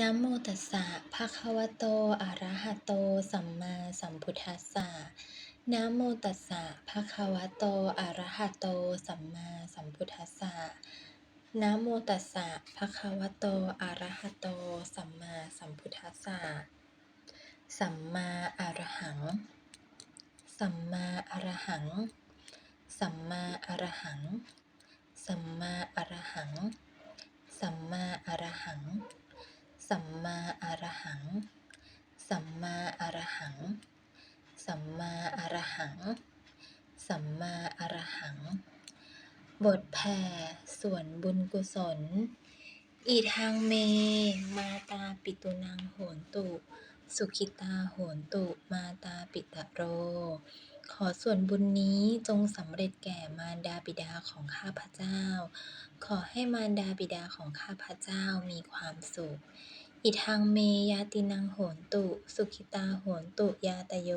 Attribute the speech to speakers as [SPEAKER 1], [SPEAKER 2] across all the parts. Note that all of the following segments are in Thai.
[SPEAKER 1] นะโมตัสสะ ภะคะวะโต อะระหะโต สัมมาสัมพุทธัสสะ นะโมตัสสะ ภะคะวะโต อะระหะโต สัมมาสัมพุทธัสสะ นะโมตัสสะ ภะคะวะโต อะระหะโต สัมมาสัมพุทธัสสะ สัมมาอรหัง สัมมาอรหัง สัมมาอรหัง สัมมาอรหัง สัมมาอรหัง สัมมาอรหัง สัมมาอรหัง สัมมาอรหัง สัมมาอรหัง บทแผ่ส่วนบุญกุศล อีทางเม มาตาปิตุนังโหนตุ สุขิตาโหนตุ มาตาปิตะโร ขอส่วนบุญนี้จงสำเร็จแก่มารดาบิดาของข้าพเจ้า ขอให้มารดาบิดาของข้าพเจ้ามีความสุข อิทังเมยาตินังโหนตุ สุขิตาโหนตุยาตโย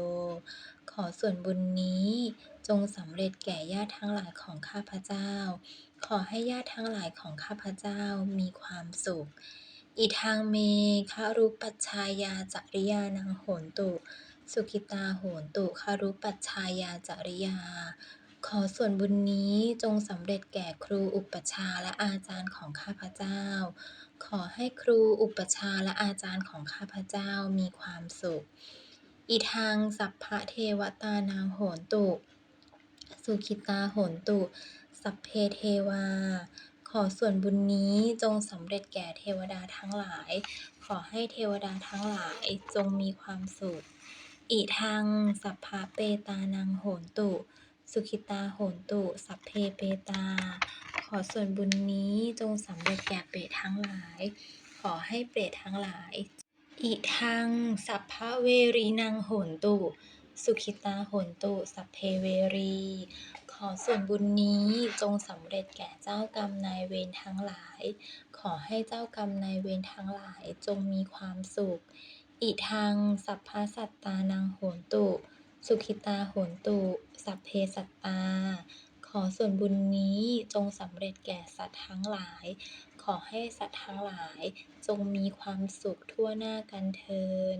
[SPEAKER 1] ขอส่วนบุญนี้จงสำเร็จแก่ญาติทั้งหลายของข้าพเจ้า ขอให้ญาติทั้งหลายของข้าพเจ้ามีความสุข อิทังเมคารุปัชชายาจริยานังโหนตุ สุขิตาโหนตุคารุปัชชายาจริยา ขอส่วนบุญนี้จงสำเร็จแก่ครูอุปชาและอาจารย์ของข้าพเจ้า ขอให้ครูอุปชาและอาจารย์ของข้าพเจ้ามีความสุขอีทางสัพพะเทวตานางโหนตุ สุขิตาโหนตุ สัพเพเทวาขอส่วนบุญนี้จงสำเร็จแก่เทวดาทั้งหลาย ขอให้เทวดาทั้งหลายจงมีความสุข อีทางสัพพะเปตานังโหนตุ สุขิตาโหนตุ สัพเพเปตา ขอส่วนบุญนี้จงสำเร็จแก่เปรตทั้งหลาย ขอให้เปรตทั้งหลายอีทัง สัพพะเวรีนังโหนตุ สุขิตาโหนตุ สัพเพเวรี ขอส่วนบุญนี้จงสำเร็จแก่เจ้ากรรมนายเวรทั้งหลาย ขอให้เจ้ากรรมนายเวรทั้งหลายจงมีความสุข อีทัง สัพพะสัตตานังโหนตุ สุขิตาโหนตุ สัพเพสัตตา ขอส่วนบุญนี้จงสำเร็จแก่สัตว์ทั้งหลาย ขอให้สัตว์ทั้งหลายจงมีความสุขทั่วหน้ากันเทิน